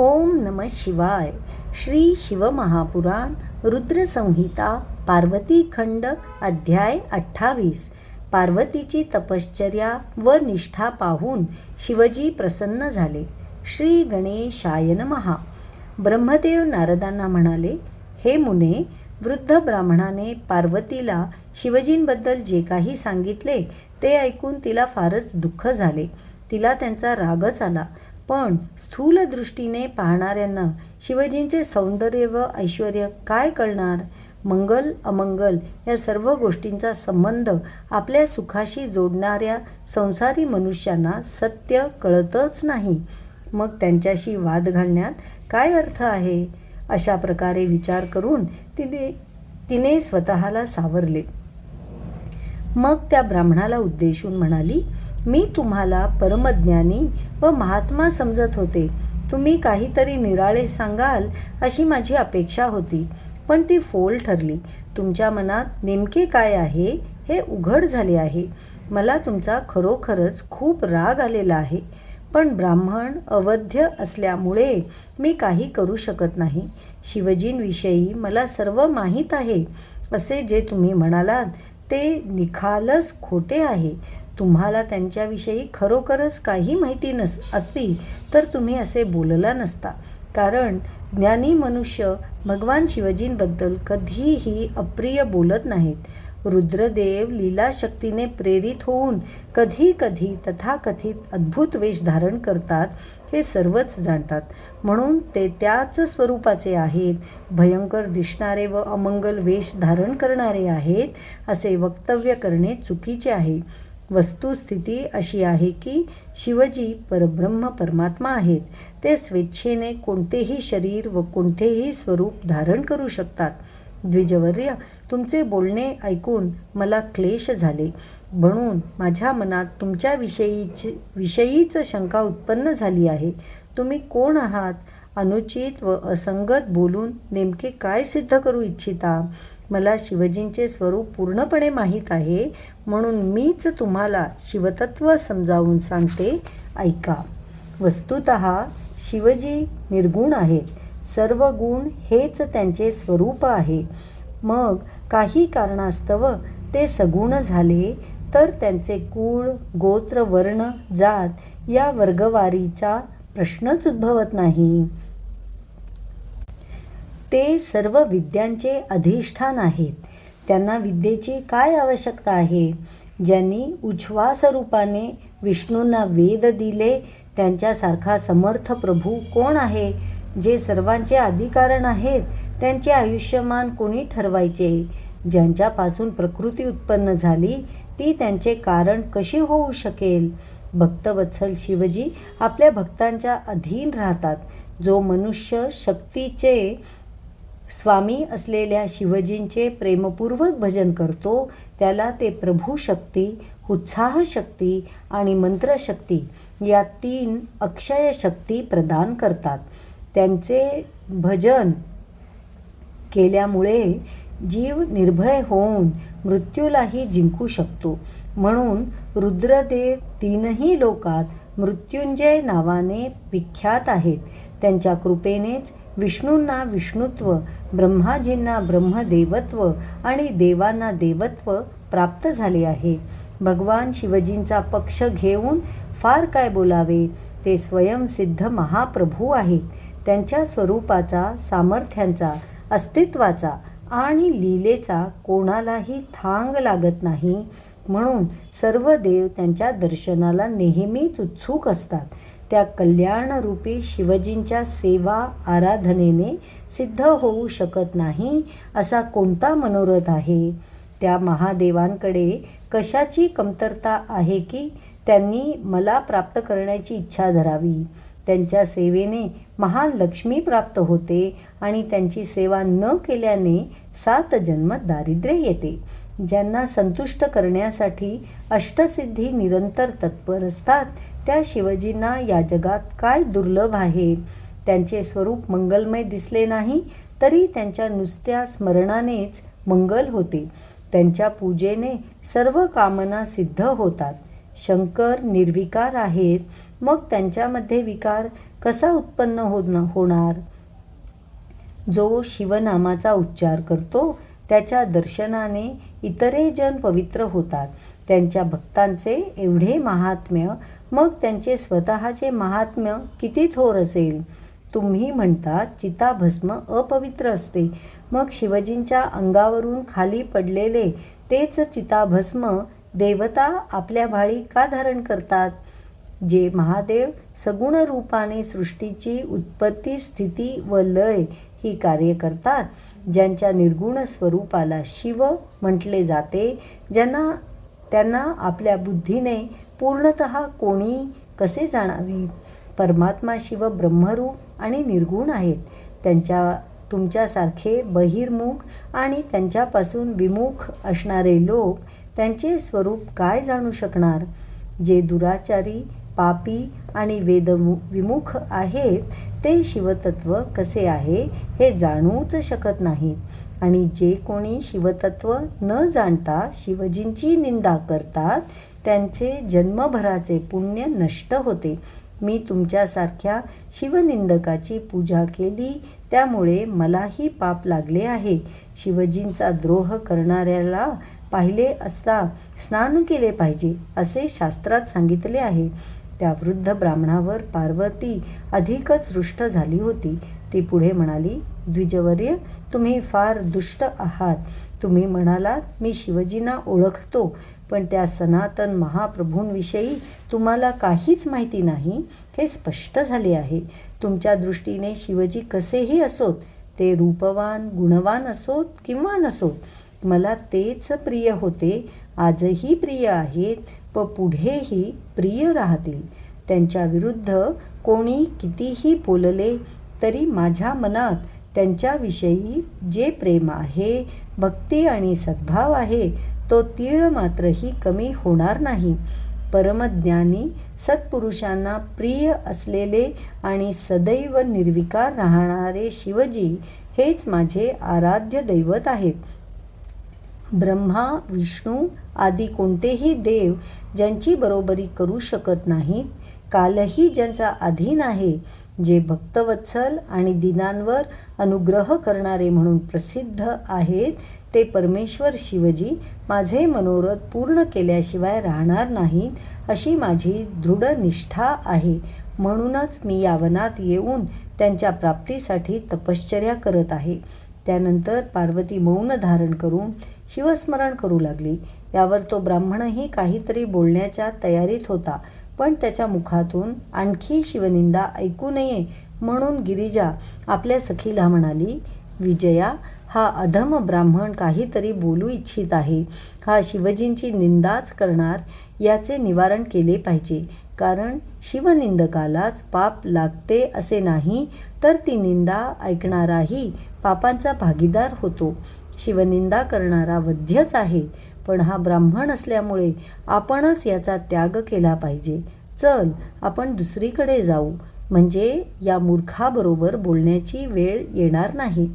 ओम नम शिवाय. श्री शिवमहापुराण रुद्रसंहिता पार्वती खंड अध्याय अठ्ठावीस. पार्वतीची तपश्चर्या व निष्ठा पाहून शिवजी प्रसन्न झाले. श्री गणेशाय नमहा ब्रह्मदेव नारदांना म्हणाले हे मुने वृद्ध ब्राह्मणाने पार्वतीला शिवजींबद्दल जे काही सांगितले ते ऐकून तिला फारच दुःख झाले. तिला त्यांचा रागच आला. पण स्थूल दृष्टीने पाहणाऱ्यांना शिवजींचे सौंदर्य व ऐश्वर काय कळणार? मंगल अमंगल या सर्व गोष्टींचा संबंध आपल्या सुखाशी जोडणाऱ्या संसारी मनुष्यांना सत्य कळतच नाही. मग त्यांच्याशी वाद घालण्यात काय अर्थ आहे? अशा प्रकारे विचार करून तिने तिने स्वतःला सावरले. मग त्या ब्राह्मणाला उद्देशून म्हणाली मी तुम्हाला परमज्ञानी व महात्मा समजत होते. तुम्ही काहीतरी निराळे सांगाल अशी माझी अपेक्षा होती पण ती फोल ठरली. तुमच्या मनात नेमके काय आहे हे उघड झाले आहे. मला तुमचा खरोखरच खूप राग आलेला आहे. पण ब्राह्मण अवध्य असल्यामुळे मी काही करू शकत नाही. शिवजींविषयी मला सर्व माहीत आहे. असे जे तुम्ही म्हणालात ते निखालस खोटे आहे. तुम्हाला त्यांच्याविषयी खरोखरच काही माहिती नस असती तर तुम्ही असे बोलला नसता. कारण ज्ञानी मनुष्य भगवान शिवजींबद्दल कधीही अप्रिय बोलत नाहीत. रुद्रदेव लीलाशक्तीने प्रेरित होऊन कधी कधी तथाकथित अद्भुत वेश धारण करतात हे सर्वच जाणतात. म्हणून ते त्याच स्वरूपाचे आहेत. भयंकर दिसणारे व अमंगल वेश धारण करणारे आहेत असे वक्तव्य करणे चुकीचे आहे. वस्तुस्थिती अशी आहे की शिवजी परब्रह्म परमात्मा आहेत. ते स्वेच्छेने कोणतेही शरीर व कोणतेही स्वरूप धारण करू शकतात. द्विजवर्य तुमचे बोलणे ऐकून मला क्लेश झाले. म्हणून माझ्या मनात तुमच्याविषयीची विषयीच शंका उत्पन्न झाली आहे. तुम्ही कोण आहात? अनुचित व असंगत बोलून नेमके काय सिद्ध करू इच्छिता? मला शिवजींचे स्वरूप पूर्णपणे माहीत आहे. म्हणून मीच तुम्हाला शिवतत्व समजावून सांगते ऐका. वस्तुत शिवजी निर्गुण आहेत. सर्व गुण हेच त्यांचे स्वरूप आहे. मग काही कारणास्तव ते सगुण झाले तर त्यांचे कुळ गोत्र वर्ण जात या वर्गवारीचा प्रश्नच उद्भवत नाही. ते सर्व विद्यांचे अधिष्ठान आहेत. त्यांना विद्येची काय आवश्यकता आहे? ज्यांनी उच्छ्वास रूपाने विष्णूंना वेद दिले त्यांच्यासारखा समर्थ प्रभू कोण आहे? जे सर्वांचे अधिकारण आहेत त्यांचे आयुष्यमान कोणी ठरवायचे? ज्यांच्यापासून प्रकृती उत्पन्न झाली ती त्यांचे कारण कशी होऊ शकेल? भक्तवत्सल शिवजी आपल्या भक्तांच्या अधीन राहतात. जो मनुष्य शक्तीचे स्वामी असलेल्या शिवजींचे प्रेमपूर्वक भजन करतो त्याला ते प्रभू शक्ती उत्साह शक्ती आणि मंत्रशक्ती या तीन अक्षय शक्ती प्रदान करतात. त्यांचे भजन केल्यामुळे जीव निर्भय होऊन मृत्यूलाही जिंकू शकतो. म्हणून रुद्रदेव तीनही लोकात मृत्युंजय नावाने विख्यात आहेत. त्यांच्या कृपेनेच विष्णूंना विष्णुत्व ब्रह्माजींना ब्रह्मदेवत्व आणि देवांना देवत्व प्राप्त झाले आहे. भगवान शिवजींचा पक्ष घेऊन फार काय बोलावे? ते स्वयंसिद्ध महाप्रभू आहेत. त्यांच्या स्वरूपाचा सामर्थ्यांचा अस्तित्वाचा आणि लीलेचा कोणालाही थांग लागत नाही. म्हणून सर्व देव त्यांच्या दर्शनाला नेहमीच उत्सुक असतात. त्या कल्याणरूपी शिवजींच्या सेवा आराधनेने सिद्ध होऊ शकत नाही असा कोणता मनोरथ आहे? त्या महादेवांकडे कशाची कमतरता आहे की त्यांनी मला प्राप्त करण्याची इच्छा धरावी? त्यांच्या सेवेने महालक्ष्मी प्राप्त होते आणि त्यांची सेवा न केल्याने सात जन्म दारिद्र्य येते. ज्यांना संतुष्ट करण्यासाठी अष्टसिद्धी निरंतर तत्पर असतात त्या शिवजींना या जगात काय दुर्लभ आहे? त्यांचे स्वरूप मंगलमय दिसले नाही तरी त्यांच्या नुसत्या स्मरणानेच मंगल होते. त्यांच्या पूजेने सर्व कामना सिद्ध होतात. शंकर निर्विकार आहेत. मग त्यांच्यामध्ये विकार कसा उत्पन्न हो होणार? जो शिवनामाचा उच्चार करतो त्याच्या दर्शनाने इतरे जन पवित्र होतात. त्यांच्या भक्तांचे एवढे महात्म्य मग त्यांचे स्वतःचे महात्म्य किती थोर असेल? तुम्ही म्हणता चिताभस्म अपवित्र असते. मग शिवजींच्या अंगावरून खाली पडलेले तेच चिताभस्म देवता आपल्या भाळी का धारण करतात? जे महादेव सगुण रूपाने सृष्टीची उत्पत्ती स्थिती व लय ही कार्य करतात ज्यांच्या निर्गुण स्वरूपाला शिव म्हटले जाते ज्यांना त्यांना आपल्या बुद्धीने पूर्णत कोणी कसे जाणावे? परमात्मा शिव ब्रह्मरूप आणि निर्गुण आहेत. त्यांच्या तुमच्यासारखे बहिर्मुख आणि त्यांच्यापासून विमुख असणारे लोक त्यांचे स्वरूप काय जाणू शकणार? जे दुराचारी पापी आणि वेद विमुख आहेत ते शिवतत्व कसे आहे हे जाणूच शकत नाहीत. आणि जे कोणी शिवतत्व न जाणता शिवजींची निंदा करतात त्यांचे जन्मभराचे पुण्य नष्ट होते. मी तुमच्यासारख्या शिवनिंदकाची पूजा केली त्यामुळे मलाही पाप लागले आहे. शिवजींचा द्रोह करणाऱ्याला पाहिले असता स्नान केले पाहिजे असे शास्त्रात सांगितले आहे. त्या वृद्ध ब्राह्मणावर पार्वती अधिकच रुष्ट झाली होती. ती पुढे म्हणाली द्विजवर्य तुम्ही फार दुष्ट आहात. तुम्ही म्हणालात मी शिवजींना ओळखतो पण त्या सनातन महाप्रभूंविषयी तुम्हाला काहीच माहिती नाही. हे स्पष्ट झाले आहे. तुमच्या दृष्टीने शिवजी कसेही असोत ते रूपवान गुणवान असोत किंवा नसोत मला तेच प्रिय होते आजही प्रिय आहेत व पुढेही प्रिय राहतील. त्यांच्याविरुद्ध कोणी कितीही बोलले तरी माझ्या मनात त्यांच्याविषयी जे प्रेम आहे भक्ती आणि सद्भाव आहे तो तीळ मात्रही कमी होणार नाही. परमज्ञानी सत्पुरुषांना प्रिय असलेले आणि सदैव निर्विकार राहणारे शिवजी हेच माझे आराध्य दैवत आहेत. ब्रह्मा विष्णू आदी कोणतेही देव ज्यांची बरोबरी करू शकत नाहीत कालही ज्यांचा अधीन आहे जे भक्तवत्सल आणि दिनांवर अनुग्रह करणारे म्हणून प्रसिद्ध आहेत ते परमेश्वर शिवजी माझे मनोरथ पूर्ण केल्याशिवाय राहणार नाहीत अशी माझी दृढ निष्ठा आहे. म्हणूनच मी या वनात येऊन त्यांच्या प्राप्तीसाठी तपश्चर्या करत आहे. त्यानंतर पार्वती मौन धारण करून शिवस्मरण करू लागली. यावर तो ब्राह्मणही काहीतरी बोलण्याच्या तयारीत होता. पण त्याच्या मुखातून आणखी शिवनिंदा ऐकू नये म्हणून गिरिजा आपल्या सखीला म्हणाली विजया हा अधम ब्राह्मण काहीतरी बोलू इच्छित आहे. हा शिवजींची निंदाच करणार याचे निवारण केले पाहिजे. कारण शिवनिंदकालाच पाप लागते असे नाही तर ती निंदा ऐकणाराही पापांचा भागीदार होतो. शिवनिंदा करणारा वध्यच आहे. पण हा ब्राह्मण असल्यामुळे आपणच याचा त्याग केला पाहिजे. चल आपण दुसरीकडे जाऊ. म्हणजे या मूर्खाबरोबर बोलण्याची वेळ येणार नाही.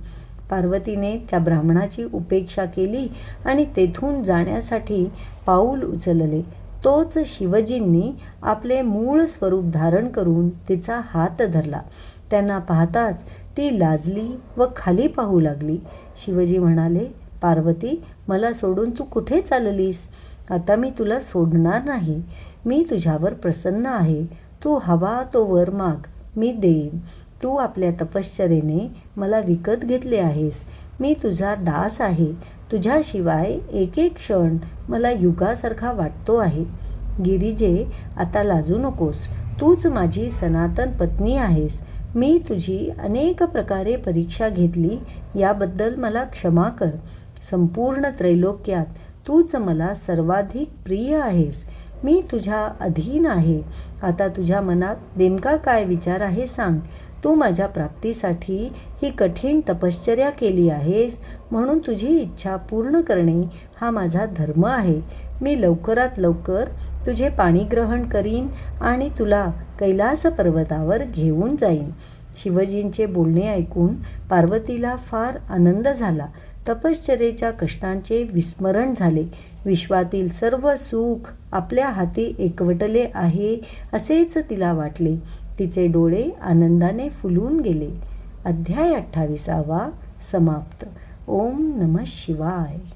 पार्वतीने त्या ब्राह्मणाची उपेक्षा केली आणि तेथून जाण्यासाठी पाऊल उचलले. तोच शिवजींनी आपले मूळ स्वरूप धारण करून तिचा हात धरला. त्यांना पाहताच ती लाजली व खाली पाहू लागली. शिवजी म्हणाले पार्वती मला सोडून तू कुठे चाललीस? आता मी तुला सोडणार नाही. मी तुझ्यावर प्रसन्न आहे. तू हवा तो वर माग. मी देईन. तू आपल्या तपश्चरेने मला विकत घेतले आहेस. मी तुझा दास आहे. तुझ्याशिवाय एक एक क्षण मला युगासारखा वाटतो आहे. गिरिजे आता लाजू नकोस. तूच माझी सनातन पत्नी आहेस. मी तुझी अनेक प्रकारे परीक्षा घेतली. याबद्दल मला क्षमा कर. संपूर्ण त्रैलोक्यात तूच मला सर्वाधिक प्रिय आहेस. मी तुझ्या अधीन आहे. आता तुझ्या मनात नेमका काय विचार आहे सांग. तू माझ्या प्राप्तीसाठी ही कठीण तपश्चर्या केली आहेस. म्हणून तुझी इच्छा पूर्ण करणे हा माझा धर्म आहे. मी लवकरात लवकर तुझे पाणी ग्रहण करीन आणि तुला कैलास पर्वतावर घेऊन जाईन. शिवजींचे बोलणे ऐकून पार्वतीला फार आनंद झाला. तपश्चरेच्या कष्टांचे विस्मरण झाले. विश्वातील सर्व सुख आपल्या हाती एकवटले आहे असेच तिला वाटले. तिचे डोळे आनंदाने फुलून गेले. अध्याय अठ्ठावीसावा समाप्त. ओम नमः शिवाय.